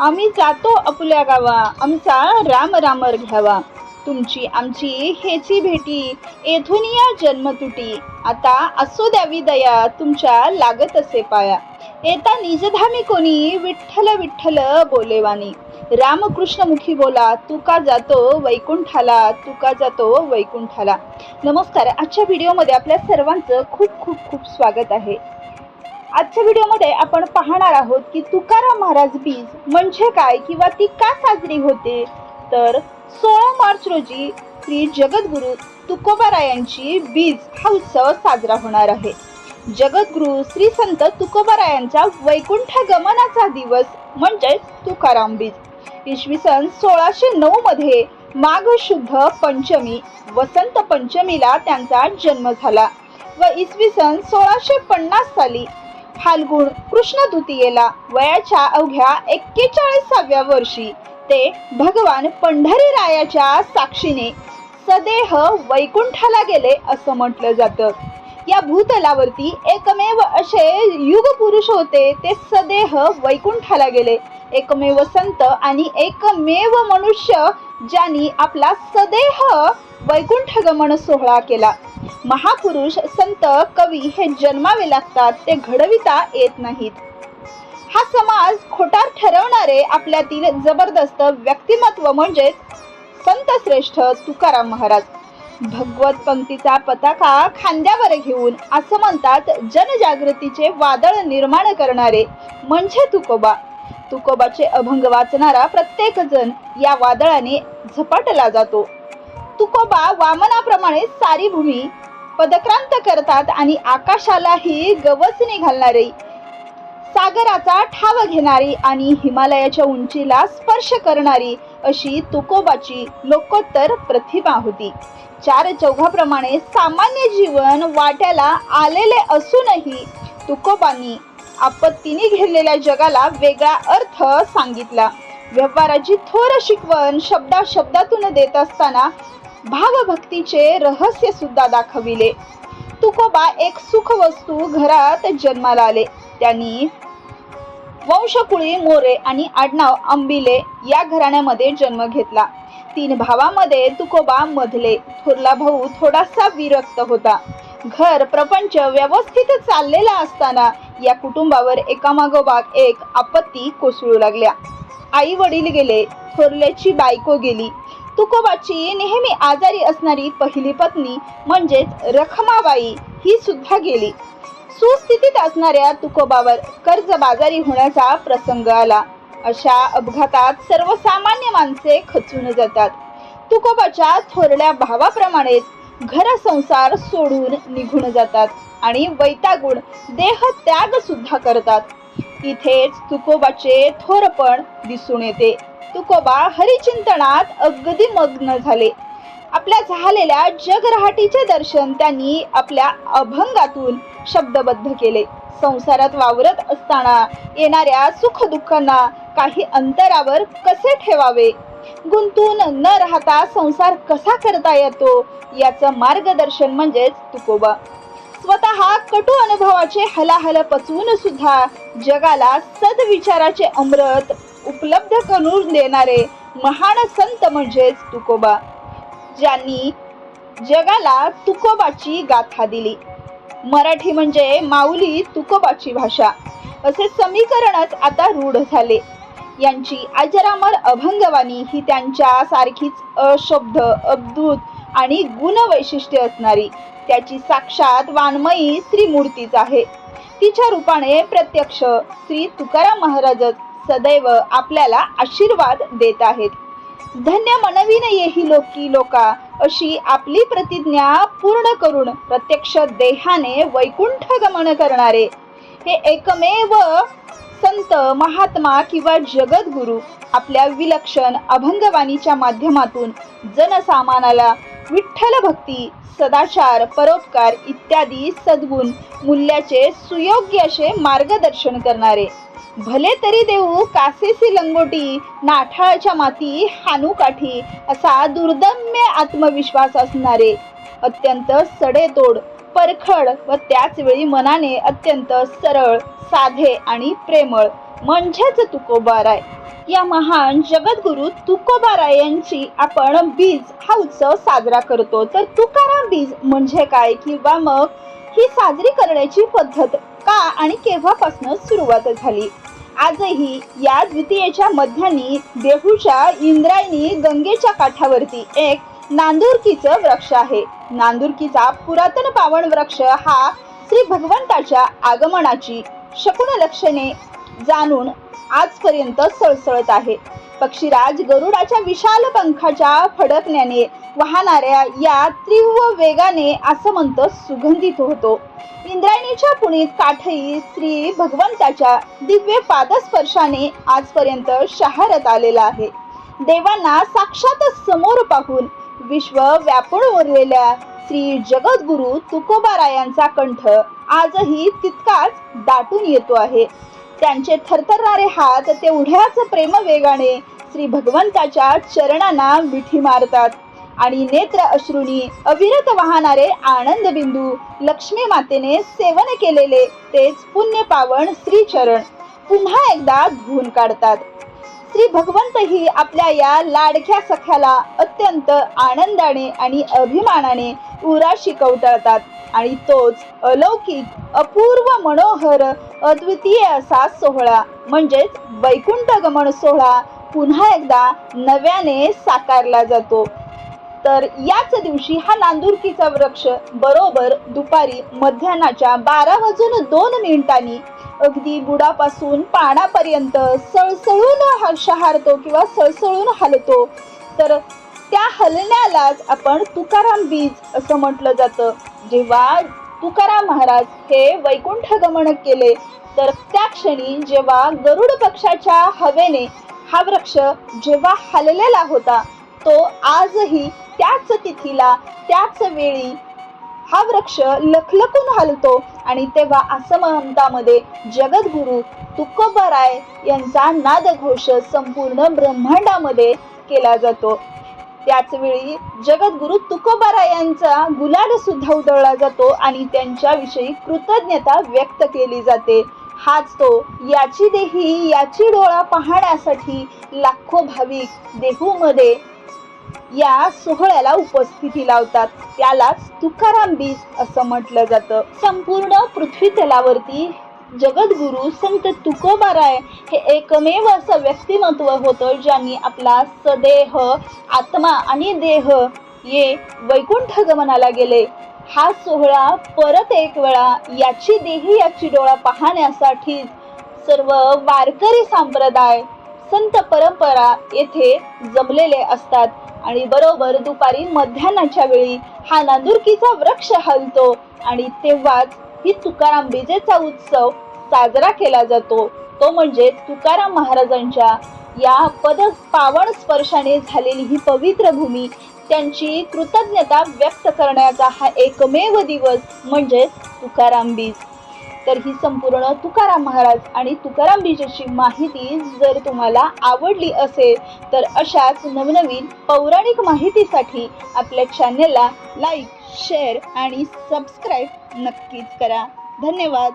आम्ही जातो आपल्या गावा. आमचा राम रामर घ्यावा. तुमची आमची हेची भेटी. येथून या जन्मतुटी. आता असो द्यावी दया तुमच्या लागत असे पाया. येता निजधामी कोणी विठ्ठल विठ्ठल बोलेवानी रामकृष्णमुखी बोला बोला तुका जातो वैकुंठाला तुका जातो वैकुंठाला. नमस्कार. आजच्या व्हिडिओमध्ये आपल्या सर्वांचं खूप खूप खूप स्वागत आहे. आजच्या व्हिडिओमध्ये आपण पाहणार आहोत की तुकाराम महाराज बीज म्हणजे काय किंवा ती का साजरी होते? तर सोळा मार्च रोजी श्री जगद्गुरु तुकोबारायांची बीज हा उत्सव साजरा होणार आहे. जगद्गुरु श्री संत तुकोबारायांचा वैकुंठ गमनाचा दिवस म्हणजेच तुकाराम बीज. इसवी सन सोळाशे नऊ मध्ये माघ शुद्ध पंचमी वसंत पंचमीला त्यांचा जन्म झाला व इसवी सन सोळाशे पन्नास साली फाल्गुन कृष्ण द्वितीयेला वयाच्या अवघ्या एक्केचाळीसाव्या वर्षी ते भगवान पंढरी रायाच्या साक्षीने सदेह वैकुंठाला गेले असं म्हटलं जातं. या भूतलावरती एकमेव असे युग पुरुष होते ते सदेह वैकुंठाला गेले. एकमेव संत आणि एकमेव मनुष्य ज्यांनी आपला सदेह वैकुंठ गमन सोहळा केला. महापुरुष संत कवी हे जन्मावे लागतात ते घडविता येत नाहीत. हा समाज खोटार ठरवणारे आपल्यातील जबरदस्त व्यक्तिमत्व म्हणजेच संत श्रेष्ठ तुकाराम महाराज. भगवत पंक्तीचा पताका खांद्यावर घेऊन असं म्हणतात जनजागृतीचे वादळ निर्माण करणारे म्हणजे तुकोबा. तुकोबाचे अभंग वाचणारा प्रत्येक जण या वादळाने झपाटला जातो. तुकोबा वामनाप्रमाणे सारी भूमी पदक्रांत करतात आणि आकाशालाही गवसणी घालणारी सागराचा ठाव घेणारी आणि हिमालयाच्या उंचीला स्पर्श करणारी अशी तुकोबाची लोकोत्तर प्रतिभा होती. चार चौघाप्रमाणे सामान्य जीवन वाट्याला आलेले असूनही तुकोबांनी आपत्तीने घेरलेल्या जगाला वेगळा अर्थ सांगितला. व्यवहाराची थोर शिकवण शब्दा शब्दातून देत असताना भावभक्तीचे रहस्य सुद्धा दाखविले. तुकोबा एक सुख वस्तू घरात जन्माला आले. त्यांनी वंशकुळी मोरे आणि आडनाव अंबिले या घराण्यामध्ये जन्म घेतला. तीन भावामध्ये तुकोबा मधले थोरला भाऊ थोडासा विरक्त होता. घर प्रपंच व्यवस्थित चाललेला असताना या कुटुंबावर एकामागोबाग एक आपत्ती कोसळू लागल्या. आई वडील गेले थोरल्याची बायको गेली. तुकोबाची नेहमी आजारी असणारी पहिली पत्नी म्हणजेच रखमाबाई ही सुद्धा गेली. सुस्थितीत असणाऱ्या तुकोबावर कर्जबाजारी होण्याचा प्रसंग आला. अशा अपघातात सर्वसामान्य माणसे खचून जातात. तुकोबाच्या थोरल्या भावाप्रमाणेच घर संसार सोडून निघून जातात आणि वैतागुण देह त्याग सुद्धा करतात. इथेच तुकोबाचे थोरपण दिसून येते. तुकोबा हरिचिंतनात अगदी मग्न झाले. आपल्या झालेल्या जगरहाटीचे दर्शन त्यांनी आपल्या अभंगातून शब्दबद्ध केले. संसारात वावरत असताना येणाऱ्या सुख दुःखांना काही अंतरावर कसे ठेवावे? गुंतून न राहता संसार कसा करता येतो? याचं मार्गदर्शन म्हणजेच तुकोबा. स्वतः कटु अनुभवाचे हलाहल पचवून सुद्धा जगाला सदविचाराचे अमृत उपलब्ध करून देणारे महान संत म्हणजेच तुकोबा. ज्यांनी जगाला तुकोबाची गाथा दिली. मराठी म्हणजे माऊली तुकोबाची भाषा. असे समीकरणच आता रूढ झाले. यांची अजरामर अभंगवाणी ही त्यांच्या सारखीच अशब्द अद्भुत आणि गुण वैशिष्ट्य असणारी. त्याची साक्षात वाङ्मयी श्रीमूर्तीच आहे. तिच्या रूपाने प्रत्यक्ष श्री तुकाराम महाराजच सदैव आपल्याला आशीर्वाद देत आहेत. धन्य मनवीन येही लोकी लोका अशी आपली प्रतिज्ञा पूर्ण करून प्रत्यक्ष देहाने वैकुंठ गमन करणारे. हे एकमेव संत महात्मा किंवा जगद्गुरु आपल्या विलक्षण अभंगवाणीच्या माध्यमातून जनसामानाला विठ्ठल भक्ती सदाचार परोपकार इत्यादी सद्गुण मूल्याचे सुयोग्य असे मार्गदर्शन करणारे. भले तरी देऊ कासेसी लंगोटी नाठाळाच्या माती हानूकाठी असा दुर्दम्य आत्मविश्वास असणारे अत्यंत सडेतोड परखड व त्याच वेळी मनाने अत्यंत सरळ साधे आणि प्रेमळ म्हणजेच तुकोबाराय. या महान जगद्गुरु तुकोबाराय यांची आपण बीज हा उत्सव साजरा करतो. तर तुकाराम बीज म्हणजे काय? किंवा मग ही साजरी करण्याची पद्धत का आणि केव्हापासून सुरुवात झाली? आजही या द्वितीयेच्या मध्यानी देहूच्या इंद्रायणी गंगेच्या काठावरती एक नांदुरकीचं वृक्ष आहे. नांदुरकीचा पुरातन पावन वृक्ष हा श्री भगवंताच्या आगमनाची शकुन लक्षणे जाणून आजपर्यंत सळसळत आहे. पक्षीराज गरुडाच्या विशाल पंखाच्या फडकण्याने वाहणाऱ्या या तीव्र वेगाने आसमंत सुगंधित होतो. इंद्रायणीच्या पुणीत काठही श्री भगवंताच्या दिव्य पादस्पर्शाने आजपर्यंत शहारत आलेला आहे. देवांना साक्षात समोर पाहून विश्व व्यापून उरलेल्या श्री जगद्गुरु तुकोबारायांचा कंठ आजही तितकाच दाटून येतो आहे. त्यांचे थरथरणारे हात तेवढ्याच प्रेमवेगाने श्री भगवंताच्या चरणांना मिठी मारतात. आणि नेत्र अश्रुनी अविरत वाहणारे आनंद बिंदू लक्ष्मी मातेने सेवन केलेले तेच पुण्य पावन श्रीचरण. पुन्हा एकदा धुवून काढतात. श्री भगवंतही आपल्या या लाडक्या सख्याला अत्यंत आनंदाने आणि अभिमानाने उरा कवटाळतात आणि तोच अलौकिक अपूर्व मनोहर अद्वितीय असा सोहळा म्हणजेच वैकुंठ गमन सोहळा पुन्हा एकदा नव्याने साकारला जातो. तर याच दिवशी हा नांदुरकीचा वृक्ष बरोबर दुपारी मध्यानाच्या बारा वाजून दोन मिनिटांनी अगदी बुडापासून पानापर्यंत सळसळून हा शहारतो किंवा सळसळून हलतो. तर त्या हलण्यालाच आपण तुकाराम बीज असं म्हटलं जातं. जेव्हा तुकाराम महाराज हे वैकुंठ गमन केले तर त्या क्षणी जेव्हा गरुड पक्षाच्या हवेने हा वृक्ष जेव्हा हललेला होता तो आजही त्याच तिथीला त्याच वेळी हा वृक्ष लखलखून हलतो आणि तेव्हा आसमंतामध्ये जगद्गुरु तुकोबाराय यांचा नादघोष संपूर्ण ब्रह्मांडामध्ये केला जातो. त्याच वेळी जगद्गुरु तुकोबाराय यांचा गुलाल सुद्धा उधळला जातो आणि त्यांच्याविषयी कृतज्ञता व्यक्त केली जाते. हाच तो याची देही याची डोळा पाहण्यासाठी लाखो भाविक देहूमध्ये या सोहळ्याला उपस्थिती लावतात. त्यालाच तुकाराम बीज असं म्हटलं जातं. संपूर्ण पृथ्वी तलावरती जगद्गुरु संत तुकोबाराय हे एकमेव असं व्यक्तिमत्व होतं ज्यांनी आपला सदेह आत्मा आणि देह ये वैकुंठ गमनाला गेले. हा सोहळा परत एक वेळा याची देही याची डोळा पाहण्यासाठी सर्व वारकरी संप्रदाय संत परंपरा येथे जमलेले असतात. आणि बरोबर दुपारी मध्यान्हाच्या वेळी हा नांदुरकीचा वृक्ष हलतो आणि तेव्हाच ही तुकाराम बीजेचा उत्सव साजरा केला जातो. तो म्हणजे तुकाराम महाराजांच्या या पद पावन स्पर्शाने झालेली ही पवित्र भूमी त्यांची कृतज्ञता व्यक्त करण्याचा हा एकमेव दिवस म्हणजेच तुकाराम बीज तर ही संपूर्ण तुकाराम महाराज आणि तुकाराम बीजेची माहिती जर तुम्हाला आवडली असेल तर अशाच नवनवीन पौराणिक माहितीसाठी आपल्या चॅनेलला लाईक शेअर आणि सबस्क्राईब नक्कीच करा. धन्यवाद.